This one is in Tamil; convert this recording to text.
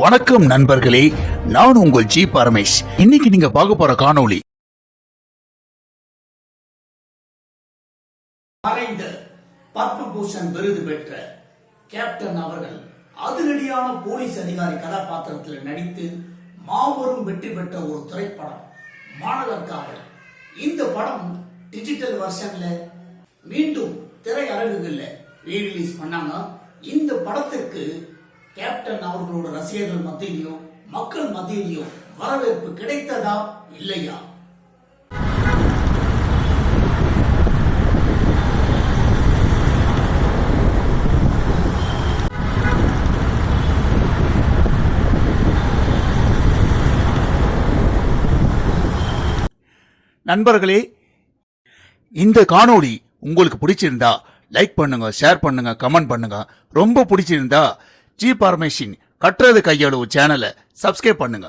வணக்கம் நண்பர்களே நான் உங்கள் ஜி பரமேஷ். இன்னைக்கு நீங்க பார்க்க போற காணொளி. மறைந்த பத்மபூஷன் விருது பெற்ற கேப்டன் அவர்கள் அதிரடியான போலீஸ் அதிகாரி கதாபாத்திரத்தில் நடித்து மாபெரும் வெற்றி பெற்ற ஒரு திரைப்படம் மாணவர் காவல். இந்த படம் டிஜிட்டல் வெர்ஷன்ல மீண்டும் திரையரங்குகளில் ரீரிலீஸ் பண்ணாங்க. இந்த படத்திற்கு கேப்டன் அவர்களோட ரசிகர்கள் மத்தியிலையும் மக்கள் மத்தியிலையும் வரவேற்பு கிடைத்ததா இல்லையா? நண்பர்களே இந்த காணொளி உங்களுக்கு பிடிச்சிருந்தா லைக் பண்ணுங்க ஷேர் பண்ணுங்க கமெண்ட் பண்ணுங்க. ரொம்ப பிடிச்சிருந்தா ஜி பார்மேஷின் கட்டுறது கையளவு சேனலை சப்ஸ்கிரைப் பண்ணுங்க.